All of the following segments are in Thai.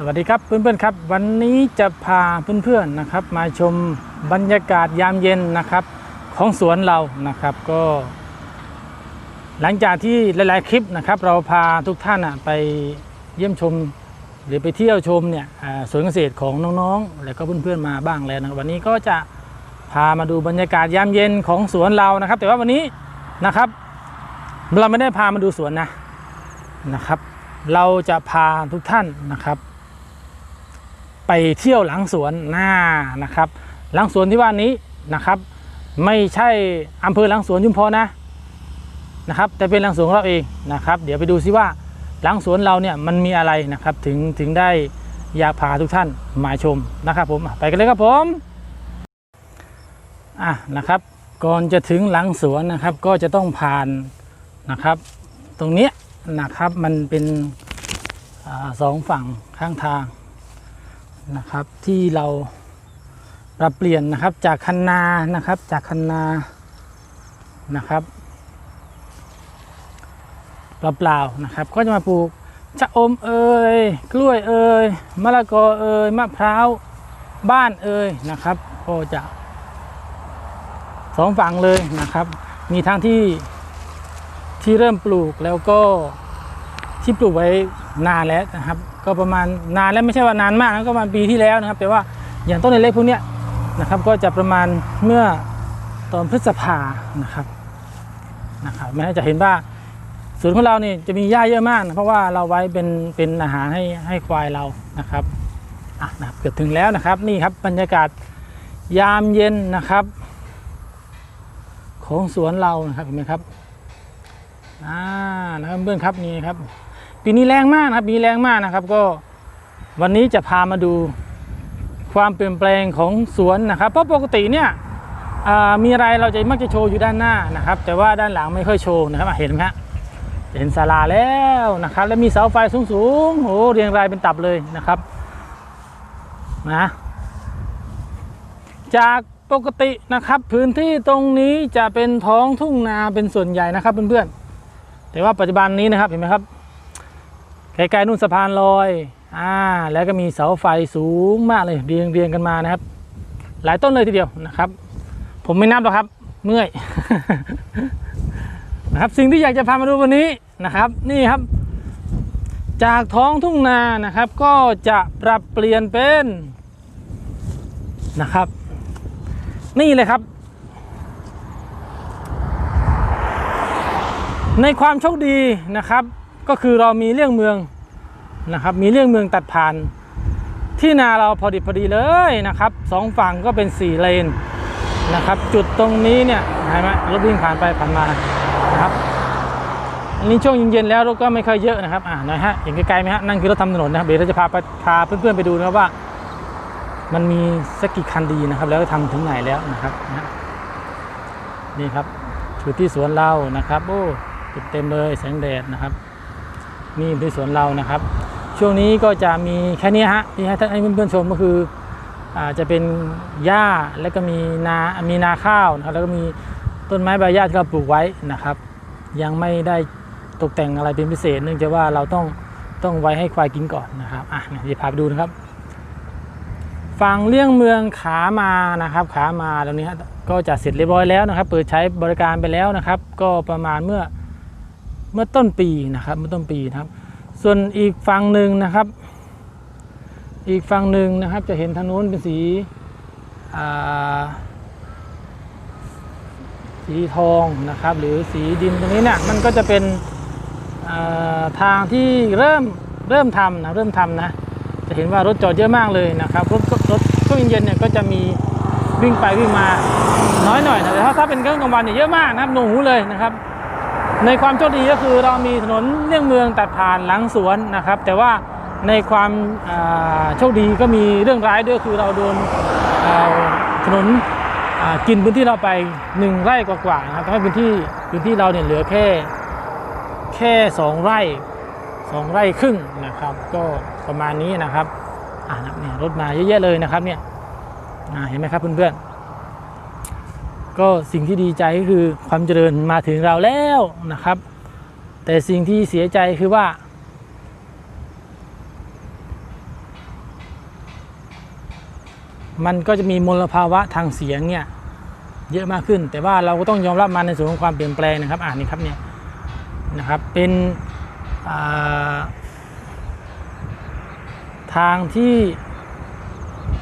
สวัสดีครับเพื่อนๆครับ วันนี้จะพาเพื่อนๆนะครับ มาชมบรรยากาศยามเย็นนะครับ ของสวนเรานะครับก็ หลังจากที่หลายๆคลิปนะครับ เราพาทุกท่านอะไปเยี่ยมชม หรือไปเที่ยวชมเนี่ยสวนเกษตรของน้องๆ แล้วก็เพื่อนๆมาบ้างแล้วนะวันนี้ก็จะพามาดูบรรยากาศยามเย็นของสวนเรานะครับ แต่ว่าวันนี้นะครับเราไม่ได้พามาดูสวนนะนะครับ เราจะพาทุกท่านนะครับ ไปเที่ยวหลังสวนหน้านะครับ หลังสวนที่ว่านี้นะครับ ไม่ใช่อำเภอหลังสวนชุมพรนะนะครับ แต่เป็นหลังสวนของเราเองนะครับ เดี๋ยวไปดูซิว่าหลังสวนเราเนี่ยมันมีอะไรนะครับถึงถึงได้อยากพาทุกท่านมาชมนะครับ ผมไปกันเลยครับผมอะนะครับก่อนจะถึงหลังสวนนะครับ ก็จะต้องผ่านนะครับ ตรงนี้นะครับมันเป็นอสองฝั่งข้างทาง นะครับที่เราปรับเปลี่ยนนะครับจากคันนานะครับจากคันนานะครับเปล่าๆนะครับ ก็จะมาปลูกชะอมเอ่ยกล้วยเอ่ยมะละกอเอ่ยมะพร้าวบ้านเอ่ยนะครับก็จะสองฝั่งเลยนะครับ มีทั้งที่ที่เริ่มปลูกแล้วก็ที่ปลูกไว้นานแล้วนะครับ ก็ประมาณนานแล้วไม่ใช่ว่านานมากนะก็ประมาณปีที่แล้วนะครับ แต่ว่าอย่างต้นเล็กพวกเนี้ยนะครับก็จะประมาณเมื่อตอนพฤษภานะครับนะครับไม่ให้จะเห็นว่าสวนของเราเนี่ยจะมีหญ้าเยอะมากนะเพราะว่าเราไว้เป็นเป็นอาหารให้ให้ควายเรานะครับอะนะครับเกือบถึงแล้วนะครับนี่ครับบรรยากาศยามเย็นนะครับ ของสวนเรานะครับเห็นไหมครับอ่านะครับเพื่อนครับนี่ครับ ปีนี้แรงมากนะครับปีนี้แรงมากนะครับ ก็วันนี้จะพามาดูความเปลี่ยนแปลงของสวนนะครับเพราะปกติเนี่ยมีอะไรเราจะมักจะโชว์อยู่ด้านหน้านะครับ แต่ว่าด้านหลังไม่ค่อยโชว์นะครับเห็นไหมฮะเห็นศาลาแล้วนะครับ แล้วมีเสาไฟสูงๆโอ้โหเรียงรายเป็นตับเลยนะครับนะจากปกตินะครับพื้นที่ตรงนี้จะเป็นท้องทุ่งนาเป็นส่วนใหญ่นะครับเพื่อนๆแต่ว่าปัจจุบันนี้นะครับเห็นไหมครับ ไกลๆนู่นสะพานลอยอ่าแล้วก็มีเสาไฟสูงมากเลยเรียงเรียงกันมานะครับ หลายต้นเลยทีเดียวนะครับ ผมไม่นับหรอกครับ เมื่อยนะครับสิ่งที่อยากจะพามาดูวันนี้นะครับ นี่ครับ จากท้องทุ่งนานะครับ ก็จะปรับเปลี่ยนเป็นนะครับ นี่เลยครับ ในความโชคดีนะครับ ก็คือเรามีเรื่องเมืองนะครับ มีเรื่องเมืองตัดผ่าน ที่นาเราพอดีพอดีเลยนะครับสองฝั่งก็เป็นสี่เลนนะครับ จุดตรงนี้เนี่ยเห็นไหมรถวิ่งผ่านไปผ่านมานะครับอันนี้ช่วงเย็นๆแล้วรถก็ไม่ค่อยเยอะนะครับอ่านะฮะเห็นไกลๆไหมฮะนั่นคือรถทำถนนนะครับเดี๋ยวเราจะพาไปพาเพื่อนๆไปดูนะครับว่า มันมีสักกี่คันดีนะครับ แล้วทำถึงไหนแล้วนะครับนะนี่ครับคือที่สวนเรานะครับโอ้เต็มเลยแสงแดดนะครับ นี่ที่สวนเรานะครับ ช่วงนี้ก็จะมีแค่นี้ฮะที่ให้ท่านให้เพื่อนๆชมก็คืออาจะเป็นหญ้าแล้วก็มีนามีนาข้าวนะครับแล้วก็มีต้นไม้ใบหญ้าที่เราปลูกไว้นะครับ ยังไม่ได้ตกแต่งอะไรเป็นพิเศษ เนื่องจากว่าเราต้องต้องไว้ให้ควายกินก่อนนะครับอะเดี๋ยวพาไปดูนะครับฝั่งเลี่ยงเมืองขามานะครับ ขามาตรงนี้ก็จะเสร็จเรียบร้อยแล้วนะครับ เปิดใช้บริการไปแล้วนะครับ ก็ประมาณเมื่อ เมื่อต้นปีนะครับ เมื่อต้นปีนะครับ ส่วนอีกฝั่งหนึ่งนะครับ อีกฝั่งหนึ่งนะครับ จะเห็นทางนู้นเป็นสีสีทองนะครับ หรือสีดินตรงนี้เนี่ยมันก็จะเป็นทางที่เริ่มเริ่มทำนะเริ่มทำนะจะเห็นว่ารถจอดเยอะมากเลยนะครับรถรถช่วงเย็นเนี่ยก็จะมีวิ่งไปวิ่งมาน้อยหน่อยนะแต่ถ้าถ้าเป็นเครื่องกลางวันเนี่ยเยอะมากนะครับหนูหูเลยนะครับ ในความโชคดีก็คือเรามีถนนเลี่ยงเมืองตัดผ่านหลังสวนนะครับ แต่ว่าในความโชคดีก็มีเรื่องร้ายด้วยคือเราโดนถนนกินพื้นที่เราไปหนึ่งไร่กว่าๆนะครับทำให้พื้นที่พื้นที่เราเนี่ยเหลือแค่แค่สองไร่สองไร่ครึ่งนะครับ ก็ประมาณนี้นะครับอ่าเนี่ยรถมาเยอะแยะเลยนะครับเนี่ยเห็นไหมครับเพื่อนๆ ก็สิ่งที่ดีใจก็คือความเจริญมาถึงเราแล้วนะครับ แต่สิ่งที่เสียใจคือว่า มันก็จะมีมลภาวะทางเสียงเนี่ยเยอะมากขึ้น แต่ว่าเราก็ต้องยอมรับมันในส่วนของความเปลี่ยนแปลงนะครับ อ่านนี่ครับเนี่ยนะครับเป็นาทางที่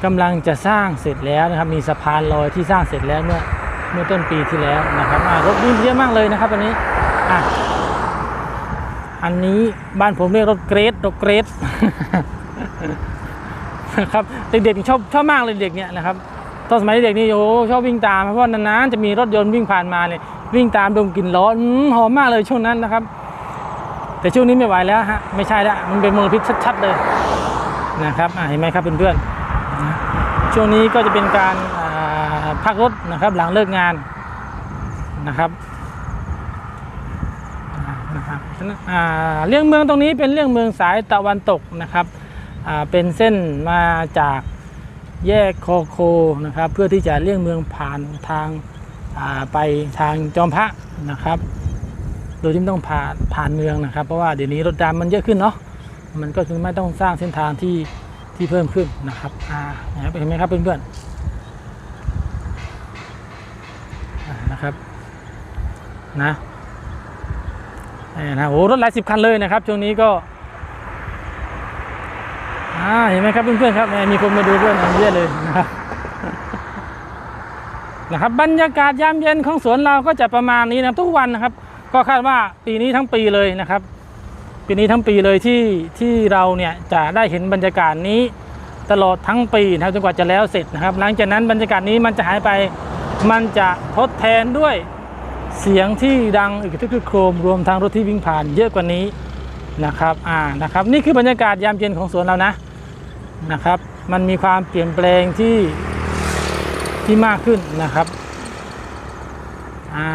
กำลังจะสร้างเสร็จแล้วนะครับ มีสะพานลอยที่สร้างเสร็จแล้วเมื่อ เมื่อต้นปีที่แล้วนะครับรถวิ่งเยอะมากเลยนะครับอันนี้อะอันนี้บ้านผมเรียกรถเกรดรถเกรดนะครับเด็กๆชอบชอบมากเลยเด็กเนี่ยนะครับตอนสมัยเด็กนี่โอ้ชอบวิ่งตามเพราะว่านานๆจะมีรถยนต์วิ่งผ่านมาเนี่ยวิ่งตามดมกลิ่นล้อหอมมากเลยช่วงนั้นนะครับ แต่ช่วงนี้ไม่ไหวแล้วฮะไม่ใช่ละมันเป็นมลพิษชัดๆเลยนะครับเห็นไหมครับเพื่อนๆช่วงนี้ก็จะเป็นการ พักรถนะครับหลังเลิกงานนะครับนะครับอ่าเลี่ยงเมืองตรงนี้เป็นเลี่ยงเมืองสายตะวันตกนะครับเป็นเส้นมาจากแยกคอโคนะครับเพื่อที่จะเลี่ยงเมืองผ่านทางาไปทางจอมพระนะครับ โดยที่ไม่ต้องผ่านผ่านเมืองนะครับ เพราะว่าเดี๋ยวนี้รถดำมันเยอะขึ้นเนาะมันก็คือไม่ต้องสร้างเส้นทางที่ที่เพิ่มขึ้นนะครับอ่านะครับเห็นไหมครับเพื่อนๆ นะครับนะนี่นะโอ้รถหลายสิบคันเลยนะครับ ช่วงนี้ก็อ่าเห็นไหมครับเพื่อนๆครับมมีคนมาดูด้วยนะเยอะเลยนะครับนะครับบรรยากาศยามเย็นของสวนเราก็จะประมาณนี้นะทุกวันนะครับ ก็คาดว่าปีนี้ทั้งปีเลยนะครับ ปีนี้ทั้งปีเลยที่ที่เราเนี่ยจะได้เห็นบรรยากาศนี้ตลอดทั้งปีนะครับจนกว่าจะแล้วเสร็จนะครับ หลังจากนั้นบรรยากาศนี้มันจะหายไป มันจะทดแทนด้วยเสียงที่ดังอีกทุกๆโครมรวมทั้งรถที่วิ่งผ่านเยอะกว่านี้นะครับอ่านะครับ นี่คือบรรยากาศยามเย็นของสวนเรานะนะครับ มันมีความเปลี่ยนแปลงที่ที่มากขึ้นนะครับอ่า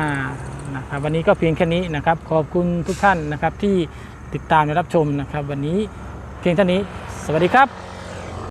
นะครับ วันนี้ก็เพียงแค่นี้นะครับ ขอบคุณทุกท่านนะครับที่ติดตามและรับชมนะครับ วันนี้เพียงเท่านี้ สวัสดีครับ